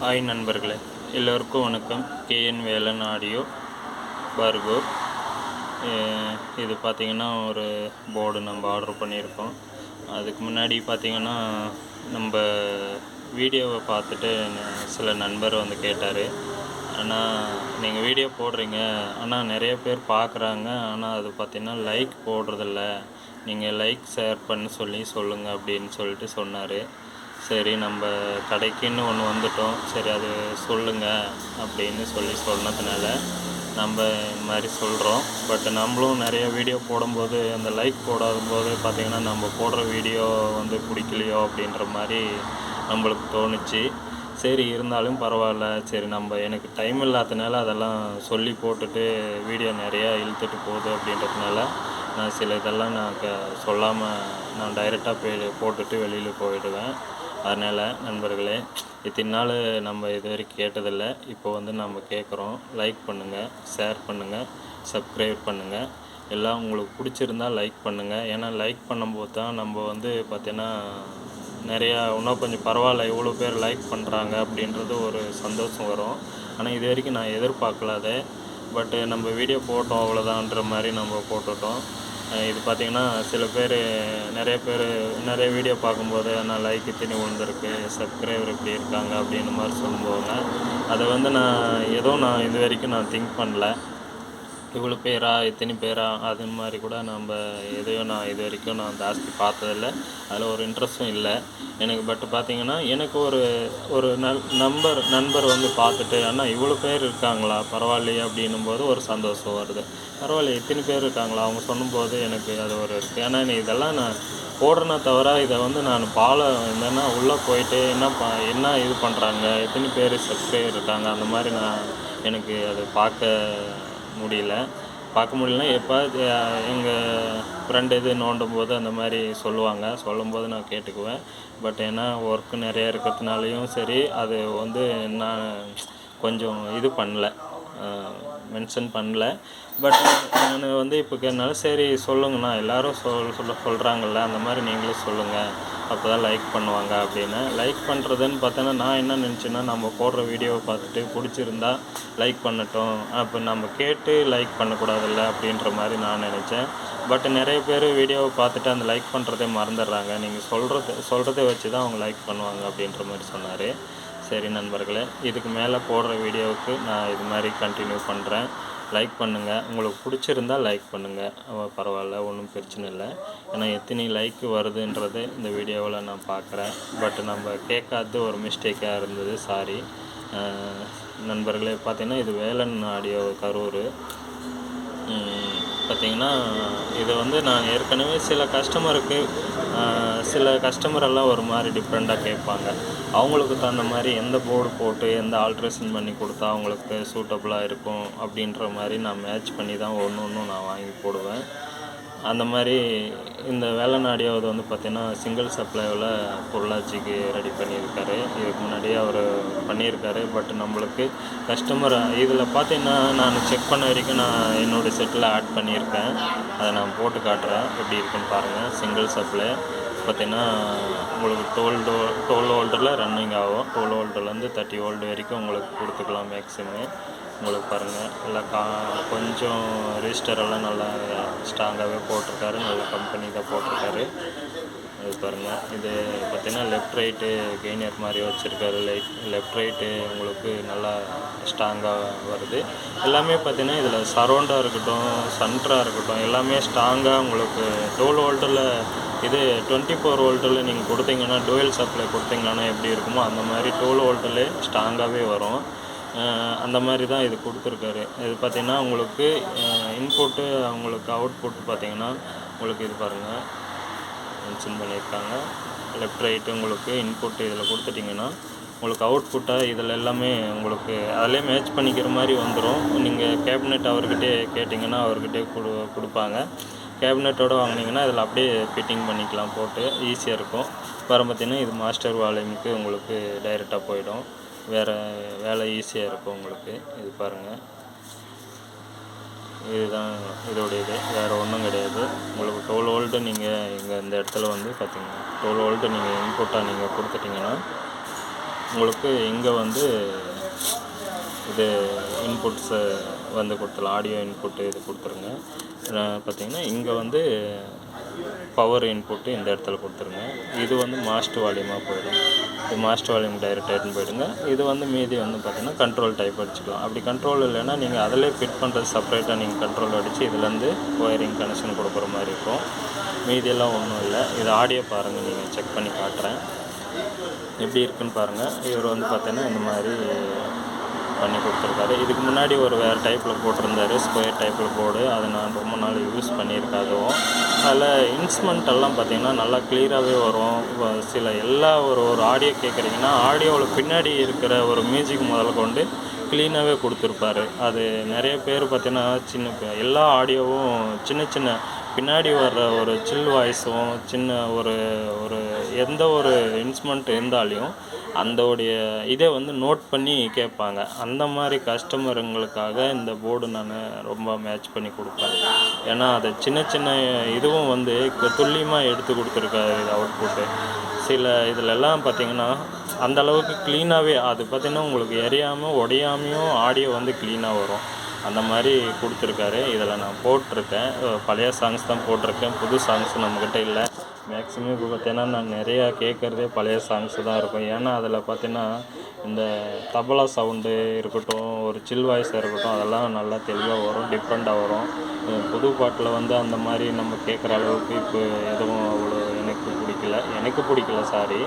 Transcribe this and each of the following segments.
Hi நண்பர்களே எல்லோருக்கும் வணக்கம். கேஎன் வேலன் ஆடியோ பர்கோ இது பார்த்திங்கன்னா ஒரு போர்டு நம்ம ஆர்டர் பண்ணியிருக்கோம். அதுக்கு முன்னாடி பார்த்திங்கன்னா நம்ம வீடியோவை பார்த்துட்டு சில நண்பர் வந்து கேட்டார். ஆனால் நீங்கள் வீடியோ போடுறீங்க. ஆனால் நிறைய பேர் பார்க்குறாங்க. ஆனால் அது பார்த்திங்கன்னா லைக் போடுறதில்ல. நீங்கள் லைக் ஷேர் பண்ண சொல்லி சொல்லுங்கள் அப்படின்னு சொல்லிட்டு சொன்னார். சரி நம்ம கடைக்குன்னு ஒன்று வந்துட்டோம். சரி அது சொல்லுங்கள் அப்படின்னு சொல்லி சொன்னதுனால நம்ம இந்த மாதிரி சொல்கிறோம் பட் நம்மளும் நிறைய வீடியோ போடும்போது அந்த லைக் போடாத போது பார்த்திங்கன்னா நம்ம போடுற வீடியோ வந்து பிடிக்கலையோ அப்படின்ற மாதிரி நம்மளுக்கு தோணுச்சு. சரி இருந்தாலும் பரவாயில்ல. சரி நம்ம எனக்கு டைம் இல்லாதனால அதெல்லாம் சொல்லி போட்டுட்டு வீடியோ நிறையா இழுத்துட்டு போகுது அப்படின்றதுனால நான் சில இதெல்லாம் நான் க சொல்லாமல் நான் டைரெக்டாக போய் போட்டுட்டு வெளியில் போயிடுவேன். அதனால் நண்பர்களே இத்தனை நாள் நம்ம இது வரைக்கும் கேட்டதில்லை. இப்போ வந்து நம்ம கேட்குறோம் லைக் பண்ணுங்கள் ஷேர் பண்ணுங்கள் சப்ஸ்கிரைப் பண்ணுங்கள் எல்லாம் உங்களுக்கு பிடிச்சிருந்தா லைக் பண்ணுங்கள் ஏன்னா லைக் பண்ணும்போது தான் நம்ம வந்து பார்த்தீங்கன்னா நிறையா இன்னும் கொஞ்சம் பரவாயில்ல இவ்வளோ பேர் லைக் பண்ணுறாங்க அப்படின்றது ஒரு சந்தோஷம் வரும். ஆனால் இது வரைக்கும் நான் எதிர்பார்க்கலாதே பட்டு நம்ம வீடியோ போட்டோம் அவ்வளோதான்ற மாதிரி நம்ம போட்டுட்டோம். இது பார்த்திங்கன்னா சில பேர் நிறைய பேர் நிறைய வீடியோ பார்க்கும்போது நான் லைக் திணி விழுந்திருக்கு சப்ஸ்கிரைபர் இப்படி இருக்காங்க அப்படின்னு மாதிரி சொல்லும்போது அதை வந்து நான் ஏதோ நான் இது வரைக்கும் நான் திங்க் பண்ணல. இவ்வளோ பேரா இத்தனை பேரா அது மாதிரி கூட நம்ம எதையும் நான் இது வரைக்கும் நான் ஜாஸ்தி பார்த்ததில்ல. அதில் ஒரு இன்ட்ரெஸ்ட்டும் இல்லை. எனக்கு பட் பார்த்தீங்கன்னா எனக்கு ஒரு ஒரு நல் நம்பர் நண்பர் வந்து பார்த்துட்டு ஆனால் இவ்வளோ பேர் இருக்காங்களா? பரவாயில்லையே அப்படின்னும் போது ஒரு சந்தோஷம் வருது. பரவாயில்ல இத்தனை பேர் இருக்காங்களா? அவங்க சொல்லும்போது எனக்கு அது ஒரு இருக்குது ஏன்னா நீ இதெல்லாம் நான் போடுறேனே தவிர இதை வந்து நான் பாலை என்னென்னா உள்ளே போயிட்டு என்ன ப என்ன இது பண்ணுறாங்க எத்தனை பேர் சப்ஸ்கிரைபர் இருக்காங்க? அந்த மாதிரி நான் எனக்கு அது பார்க்க முடியல. பார்க்க முடியலனா எப்போ எங்கள் ஃப்ரெண்டு இது நோண்டும் போது அந்த மாதிரி சொல்லுவாங்க. சொல்லும்போது நான் கேட்டுக்குவேன். பட் ஏன்னா ஒர்க்கு நிறைய இருக்கிறதுனாலையும் சரி அது வந்து நான் கொஞ்சம் இது பண்ணல. மென்ஷன் பண்ணல. பட் நான் வந்து இப்போ கேட்டனால சரி சொல்லுங்கண்ணா. எல்லோரும் சொல் சொல்ல சொல்கிறாங்கல்ல அந்த மாதிரி நீங்களும் சொல்லுங்கள் அப்போ தான் லைக் பண்ணுவாங்க அப்படின்னு. லைக் பண்ணுறதுன்னு பார்த்தோன்னா நான் என்ன நினச்சேன்னா நம்ம போடுற வீடியோவை பார்த்துட்டு பிடிச்சிருந்தா லைக் பண்ணட்டும். அப்போ நம்ம கேட்டு லைக் பண்ணக்கூடாதுல்ல அப்படின்ற மாதிரி நான் நினச்சேன். பட் நிறைய பேர் வீடியோவை பார்த்துட்டு அந்த லைக் பண்ணுறதே மறந்துடுறாங்க. நீங்கள் சொல்கிறது சொல்கிறத வச்சு தான் அவங்க லைக் பண்ணுவாங்க அப்படின்ற மாதிரி சொன்னார். சரி நண்பர்களே இதுக்கு மேலே போடுற வீடியோவுக்கு நான் இது மாதிரி கண்டினியூ பண்ணுறேன் லைக் பண்ணுங்கள் உங்களுக்கு பிடிச்சிருந்தா லைக் பண்ணுங்கள் பரவாயில்ல ஒன்றும் பிரச்சனை இல்லை. ஏன்னா எத்தனை லைக் வருதுன்றது இந்த வீடியோவில் நான் பார்க்குறேன் பட் நம்ம கேட்காதது ஒரு மிஸ்டேக்காக இருந்தது. சாரி நண்பர்களே பார்த்தீங்கன்னா இது வேலன் ஆடியோ கரூர். பார்த்தீங்கன்னா இதை வந்து நான் ஏற்கனவே சில கஸ்டமருக்கு சில கஸ்டமரெல்லாம் ஒரு மாதிரி டிஃப்ரெண்ட்டாக கேட்பாங்க. அவங்களுக்கு தகுந்த மாதிரி எந்த போர்டு போட்டு எந்த ஆல்ட்ரேஷன் பண்ணி கொடுத்தா அவங்களுக்கு சூட்டபுளாக இருக்கும் அப்படின்ற மாதிரி நான் மேட்ச் பண்ணி தான் ஒன்று ஒன்றும் நான் வாங்கி போடுவேன். அந்த மாதிரி இந்த வேளநாடியாவது வந்து பார்த்திங்கன்னா சிங்கிள் சப்ளைவில் பொள்ளாச்சிக்கு ரெடி பண்ணியிருக்காரு. இதுக்கு முன்னாடியே அவர் பண்ணியிருக்காரு. பட் நம்மளுக்கு கஸ்டமர் இதில் பார்த்தீங்கன்னா நான் செக் பண்ண வரைக்கும் நான் என்னோடய செட்டில் ஆட் பண்ணியிருக்கேன். அதை நான் போட்டு காட்டுறேன். எப்படி இருக்குன்னு பாருங்கள் சிங்கிள் சப்ளை பார்த்தீங்கன்னா உங்களுக்கு டுவெல் டோ டுவெல் வோல்ட்டில் ரன்னிங் ஆகும். டுவெல் வோல்ட்லேருந்து தேர்ட்டி ஓல்டு வரைக்கும் உங்களுக்கு கொடுத்துக்கலாம் மேக்ஸிமம் உங்களுக்கு பாருங்கள் நல்லா கா கொஞ்சம் ரெஜிஸ்டர் எல்லாம் நல்லா ஸ்ட்ராங்காகவே போட்டிருக்காரு. நல்ல கம்பெனி தான் போட்டிருக்காரு. இது பாருங்கள் இது பார்த்தீங்கன்னா லெஃப்ட் ரைட்டு கெய்னர் மாதிரி வச்சுருக்காரு. லைட் லெஃப்ட் ரைட்டு உங்களுக்கு நல்லா ஸ்ட்ராங்காக வருது. எல்லாமே பார்த்தீங்கன்னா இதில் சரௌண்டாக இருக்கட்டும் சென்டராக இருக்கட்டும் எல்லாமே ஸ்ட்ராங்காக உங்களுக்கு டுவெல் வோல்ட்டில் இது டுவெண்ட்டி ஃபோர் வோல்ட்டில் நீங்கள் கொடுத்தீங்கன்னா டுவெல் சப்ளை கொடுத்தீங்கன்னா எப்படி இருக்குமோ அந்த மாதிரி டுவெல் வோல்ட்டில் ஸ்ட்ராங்காகவே வரும். அந்த மாதிரி தான் இது கொடுத்துருக்காரு. இது பார்த்தீங்கன்னா உங்களுக்கு இன்புட்டு அவங்களுக்கு அவுட்புட் பார்த்தீங்கன்னா உங்களுக்கு இது பாருங்கள் மென்ஷன் பண்ணியிருக்காங்க. லெஃப்ட் ரைட்டு உங்களுக்கு இன்புட் இதில் கொடுத்துட்டிங்கன்னா உங்களுக்கு அவுட்புட்டாக இதில் எல்லாமே உங்களுக்கு அதிலே மேட்ச் பண்ணிக்கிற மாதிரி வந்துடும் நீங்கள் கேபினெட் அவர்கிட்டே கேட்டிங்கன்னா அவர்கிட்டே கொடு கொடுப்பாங்க. கேபினெட்டோடு வாங்கினீங்கன்னா இதில் அப்படியே ஃபிட்டிங் பண்ணிக்கலாம் போட்டு ஈஸியாக இருக்கும். அப்புறம் பார்த்தீங்கன்னா இது மாஸ்டர் வால்யூமுக்கு உங்களுக்கு டைரெக்டாக போயிடும். வேறு வேலை ஈஸியாக இருக்கும் உங்களுக்கு. இது பாருங்கள் இதுதான் இதோடைய இது வேறு ஒன்றும் கிடையாது. உங்களுக்கு டுவெல் வோல்ட்டு நீங்கள் இங்கே இந்த இடத்துல வந்து பார்த்தீங்கன்னா டுவெல் வோல்ட்டு நீங்கள் இன்புட்டாக நீங்கள் கொடுத்துட்டிங்கன்னா உங்களுக்கு இங்கே வந்து இது இன்புட்ஸு வந்து கொடுத்துடலாம். ஆடியோ இன்புட்டு இது கொடுத்துருங்க. பார்த்தீங்கன்னா இங்கே வந்து பவர் இன்புட்டு இந்த இடத்துல கொடுத்துருங்க. இது வந்து மாஸ்டர் வால்யூமாக போயிடும். இது மாஸ்டர் வால்யூம் டைரக்ட் எடுத்துன்னு போயிடுங்க. இது வந்து மீதி வந்து பார்த்திங்கன்னா கண்ட்ரோல் டைப் அடிச்சுக்கலாம். அப்படி கண்ட்ரோல் இல்லைன்னா நீங்கள் அதிலே ஃபிட் பண்ணுறது செப்பரேட்டாக நீங்கள் கண்ட்ரோல் அடித்து இதுலேருந்து ஒயரிங் கனெக்ஷன் கொடுக்குற மாதிரி இருக்கும். மீதியெல்லாம் ஒன்றும் இல்லை. இது ஆடியோ பாருங்கள் நீங்கள் செக் பண்ணி காட்டுறேன். எப்படி இருக்குன்னு பாருங்கள் இவர் வந்து பார்த்தீங்கன்னா இந்த மாதிரி பண்ணி கொடுத்துருக்காரு. இதுக்கு முன்னாடி ஒரு வேறு டைப்பில் போட்டிருந்தாரு ஸ்கொயர் டைப்பில் போர்டு அதை நான் ரொம்ப நாள் யூஸ் பண்ணியிருக்கேன் அதுவும் அதில் இன்ஸ்ட்ருமெண்ட் எல்லாம் பார்த்தீங்கன்னா நல்லா க்ளியராகவே வரும். சில எல்லா ஒரு ஒரு ஆடியோ கேட்குறீங்கன்னா ஆடியோவில் பின்னாடி இருக்கிற ஒரு மியூசிக் முதல் கொண்டு க்ளீனாகவே கொடுத்துருப்பாரு. அது நிறைய பேர் பார்த்தீங்கன்னா சின்ன எல்லா ஆடியோவும் சின்ன சின்ன பின்னாடி வர்ற ஒரு சில் வாய்ஸும் சின்ன ஒரு ஒரு எந்த ஒரு இன்ஸ்ட்ருமெண்ட் இருந்தாலையும் அந்தோடைய இதை வந்து நோட் பண்ணி கேட்பாங்க. அந்த மாதிரி கஸ்டமருங்களுக்காக இந்த போர்டு நான் ரொம்ப மேட்ச் பண்ணி கொடுப்பேன். ஏன்னா அதை சின்ன சின்ன இதுவும் வந்து துல்லியமாக எடுத்து கொடுத்துருக்காரு இது அவுட்புட்டு சில இதிலெல்லாம் பார்த்தீங்கன்னா அந்த அளவுக்கு க்ளீனாகவே அது பார்த்தீங்கன்னா உங்களுக்கு எரியாமல் உடையாமையும் ஆடியோ வந்து க்ளீனாக வரும். அந்த மாதிரி கொடுத்துருக்காரு. இதில் நான் போட்டிருக்கேன். பழைய சாங்ஸ் தான் போட்டிருக்கேன். புது சாங்ஸ் நம்மக்கிட்ட இல்லை. மேக்ஸிமம் இப்போ பார்த்தீங்கன்னா நான் நிறையா கேட்குறதே பழைய சாங்ஸ் தான் இருக்கும். ஏன்னா அதில் பார்த்தீங்கன்னா இந்த தபலா சவுண்டு இருக்கட்டும் ஒரு சில் வாய்ஸ் இருக்கட்டும் அதெல்லாம் நல்லா தெளிவாக வரும் டிஃப்ரெண்ட்டாக வரும். புது பாட்டில் வந்து அந்த மாதிரி நம்ம கேட்குற அளவுக்கு இப்போ எதுவும் அவ்வளோ எனக்கு பிடிக்கல. எனக்கு பிடிக்கல சாரி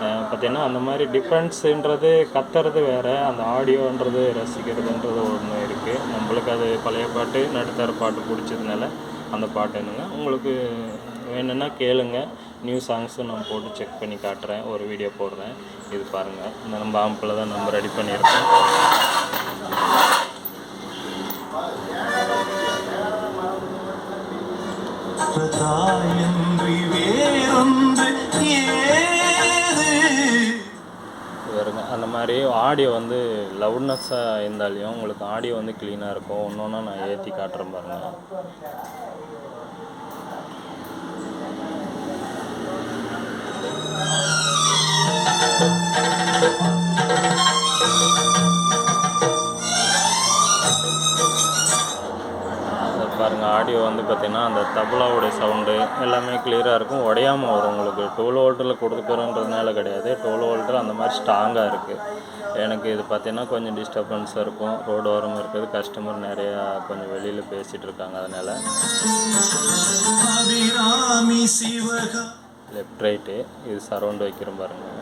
பார்த்தீங்கன்னா அந்த மாதிரி டிஃப்ரென்ஸுன்றது கத்துறது வேறு அந்த ஆடியோன்றது ரசிக்கிறதுன்றது ஒன்று இருக்குது நம்மளுக்கு அது பழைய பாட்டு நடுத்தர பாட்டு பிடிச்சதுனால அந்த பாட்டு என்னங்க? உங்களுக்கு வேணும்னா கேளுங்க. நியூ சாங்ஸும் நான் போட்டு செக் பண்ணி காட்டுறேன். ஒரு வீடியோ போடுறேன். இது பாருங்கள் இந்த நம்ம ஆம்பில் தான் நம்ம ரெடி பண்ணியிருக்கோம். வருங்க அந்த மாதிரி ஆடியோ வந்து லவுட்னஸ்ஸாக இருந்தாலையும் உங்களுக்கு ஆடியோ வந்து க்ளீனாக இருக்கும். ஒன்று ஒன்றா நான் ஏற்றி காட்டுறேன் பாருங்கள் ஆடியோ வந்து பார்த்திங்கன்னா அந்த தபலாவுடைய சவுண்டு எல்லாமே கிளியராக இருக்கும். உடையாமல் வரும் உங்களுக்கு. டுவெல் வோல்ட்டில் கொடுக்குறோன்றதுனால கிடையாது. டுவெல் வோல்ட்டில் அந்த மாதிரி ஸ்ட்ராங்காக இருக்குது எனக்கு இது பார்த்தீங்கன்னா கொஞ்சம் டிஸ்டர்பன்ஸாக இருக்கும். ரோடு ஓரம் இருக்குது கஸ்டமர் நிறையா கொஞ்சம் வெளியில் பேசிகிட்டு இருக்காங்க. அதனால் லெஃப்ட் ரைட்டு இது சரௌண்ட் வைக்கிறோம் பாருங்கள்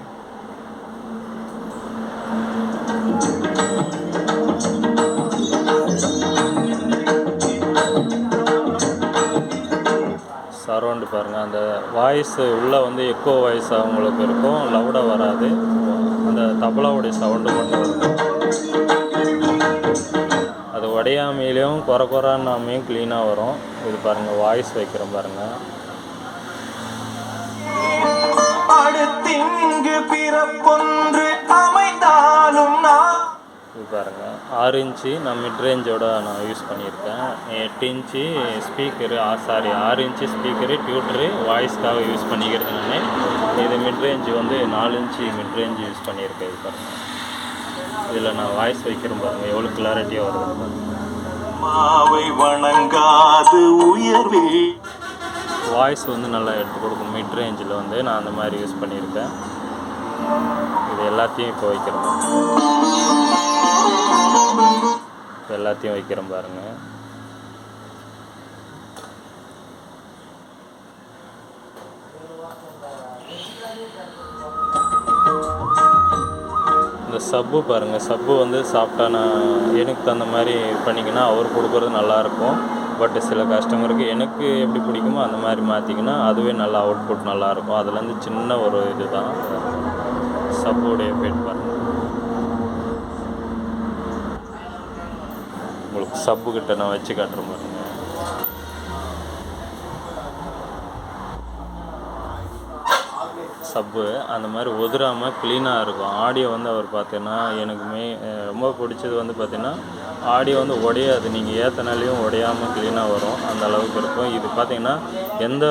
சரௌண்டு பாருங்கள் அந்த வாய்ஸ் உள்ளே வந்து எக்கோ வாய்ஸ் அவங்களுக்கு இருக்கும். லவுடாக வராது. அந்த தபலாவுடைய சவுண்டு மட்டும் இருக்கும். அது உடையாமையிலையும் குறை குறான்னாமையும் க்ளீனாக வரும். இது பாருங்கள் வாய்ஸ் வைக்கிறோம் பாருங்கள் அடுத்திங்கு பிறப்பொன்று அமைந்தாலும் நான் இது பாருங்கள் ஆறு இன்ச்சு நான் மிட் ரேஞ்சோட நான் யூஸ் பண்ணியிருக்கேன். எட்டு இன்ச்சு ஸ்பீக்கரு சாரி ஆறு இன்ச்சு ஸ்பீக்கரு டியூட்டரு வாய்ஸ்க்காக யூஸ் பண்ணிக்கிறது நான். இது மிட் ரேஞ்சு வந்து நாலு இன்ச்சு மிட் ரேஞ்சு யூஸ் பண்ணியிருக்கேன் இது பாருங்கள் இதில் நான் வாய்ஸ் வைக்கிறேன் பாருங்கள் எவ்வளோ கிளாரிட்டியாக வருது. மாவை வணங்காது உயர்வே வாய்ஸ் வந்து நல்லா எடுத்து கொடுக்கும். மிட் ரேஞ்சில் வந்து நான் அந்த மாதிரி யூஸ் பண்ணியிருக்கேன். இது எல்லாத்தையும் இப்போ வைக்கிறோம் இப்போ எல்லாத்தையும் வைக்கிறோம் பாருங்கள் இந்த சப்பு பாருங்கள் சப்பு வந்து சாப்பிட்டா நான் எனக்கு தகுந்த மாதிரி பண்ணிங்கன்னா அவர் கொடுக்குறது நல்லாயிருக்கும் பட் சில கஸ்டமருக்கு எனக்கு எப்படி பிடிக்குமோ அந்த மாதிரி மாற்றிங்கன்னா அதுவே நல்லா அவுட்புட் நல்லாயிருக்கும் அதுலேருந்து சின்ன ஒரு இது தான் சப்புடைய எஃபெக்ட் பாருங்கள் உங்களுக்கு சப்பு கிட்ட நான் வச்சு காட்டுற மாதிரி. சப்பு அந்த மாதிரி உதிராமல் க்ளீனாக இருக்கும். ஆடியோ வந்து அவர் பார்த்தீங்கன்னா எனக்கு மே ரொம்ப பிடிச்சது வந்து பார்த்தீங்கன்னா ஆடியோ வந்து உடையாது. நீங்கள் ஏற்றினாலையும் உடையாமல் க்ளீனாக வரும். அந்த அளவுக்கு இருக்கும். இது பார்த்தீங்கன்னா எந்த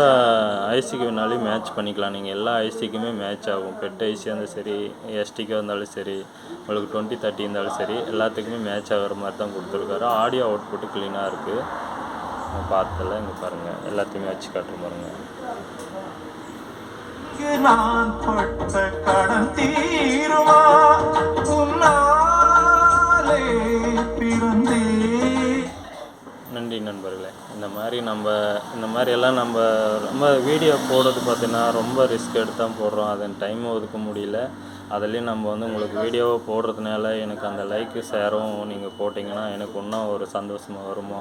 ஐசிக்கு வேணாலையும் மேட்ச் பண்ணிக்கலாம். நீங்கள் எல்லா ஐசிக்குமே மேட்ச் ஆகும். பெட் ஐசி இருந்தாலும் சரி எஸ்டிக்கு இருந்தாலும் சரி உங்களுக்கு டுவெண்ட்டி தேர்ட்டி இருந்தாலும் சரி எல்லாத்துக்குமே மேட்ச் ஆகிற மாதிரி தான் கொடுத்துருக்காரு. ஆடியோ அவுட்புட்டு க்ளீனாக இருக்குது பார்த்தல இங்கே பாருங்கள் எல்லாத்தையுமே வச்சு காட்டுற பாருங்கள் நான் பட்ட கடன் தீருமா? உன்னாலே பிறந்தே. நன்றி நண்பர்களே. இந்த மாதிரி நம்ம இந்த மாதிரி எல்லாம் நம்ம ரொம்ப வீடியோ போடுறது பார்த்தீங்கன்னா ரொம்ப ரிஸ்க் எடுத்து தான் போடுறோம். அது டைம் ஒதுக்க முடியல. அதுலேயும் நம்ம வந்து உங்களுக்கு வீடியோவை போடுறதுனால எனக்கு அந்த லைக்கு ஷேரும் நீங்கள் போட்டிங்கன்னா எனக்கு இன்னும் ஒரு சந்தோஷமாக வருமோ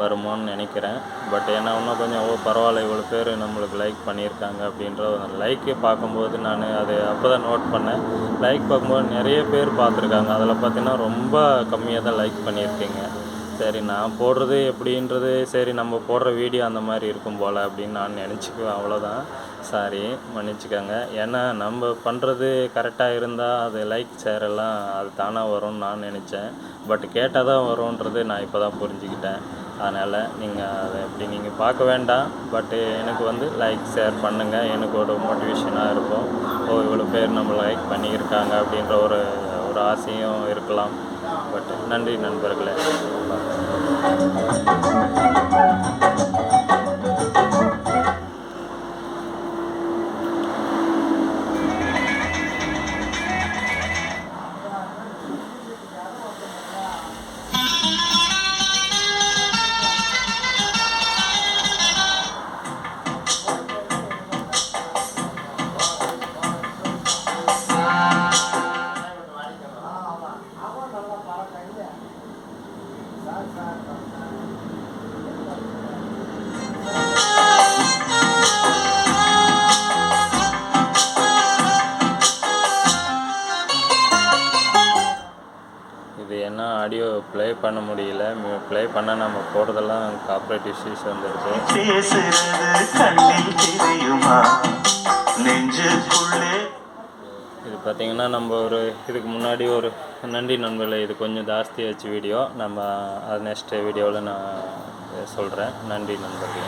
வருமோன்னு நினைக்கிறேன். பட் ஏன்னா இன்னும் கொஞ்சம் ஓ பரவாயில்ல இவ்வளோ பேர் நம்மளுக்கு லைக் பண்ணியிருக்காங்க அப்படின்ற ஒரு லைக்கே பார்க்கும்போது நான் அது அப்போ தான் நோட் பண்ணேன். லைக் பார்க்கும்போது நிறைய பேர் பார்த்துருக்காங்க. அதில் பார்த்தீங்கன்னா ரொம்ப கம்மியாக தான் லைக் பண்ணியிருக்கீங்க. சரி நான் போடுறது எப்படின்றது சரி நம்ம போடுற வீடியோ அந்த மாதிரி இருக்கும் போல் அப்படின்னு நான் நினச்சிக்குவேன் அவ்வளோதான் சாரி மன்னிச்சுக்கோங்க. ஏன்னா நம்ம பண்ணுறது கரெக்டாக இருந்தால் அது லைக் ஷேர் எல்லாம் அது தானாக வரும்னு நான் நினச்சேன். பட் கேட்டால் தான் வரும்ன்றது நான் இப்போ தான் புரிஞ்சுக்கிட்டேன். அதனால் நீங்கள் அதை எப்படி நீங்கள் பார்க்க வேண்டாம். பட்டு எனக்கு வந்து லைக் ஷேர் பண்ணுங்கள் எனக்கு ஒரு மோட்டிவேஷனாக இருக்கும். ஓ இவ்வளோ பேர் நம்ம லைக் பண்ணியிருக்காங்க அப்படின்ற ஒரு ஒரு ஆசையும் இருக்கலாம். பட் நன்றி நண்பர்களே. இது என்ன ஆடியோ ப்ளே பண்ண முடியல. ப்ளே பண்ண நம்ம போடுறதெல்லாம் காப்பரேட் இஷ்யூஸ் வந்துருக்கு. இது பார்த்தீங்கன்னா நம்ம ஒரு இதுக்கு முன்னாடி ஒரு நன்றி நண்பர்களே இது கொஞ்சம் ஜாஸ்தியாச்சு வீடியோ நம்ம அது நெக்ஸ்ட் வீடியோவில் நான் சொல்கிறேன் நன்றி நண்பர்களே.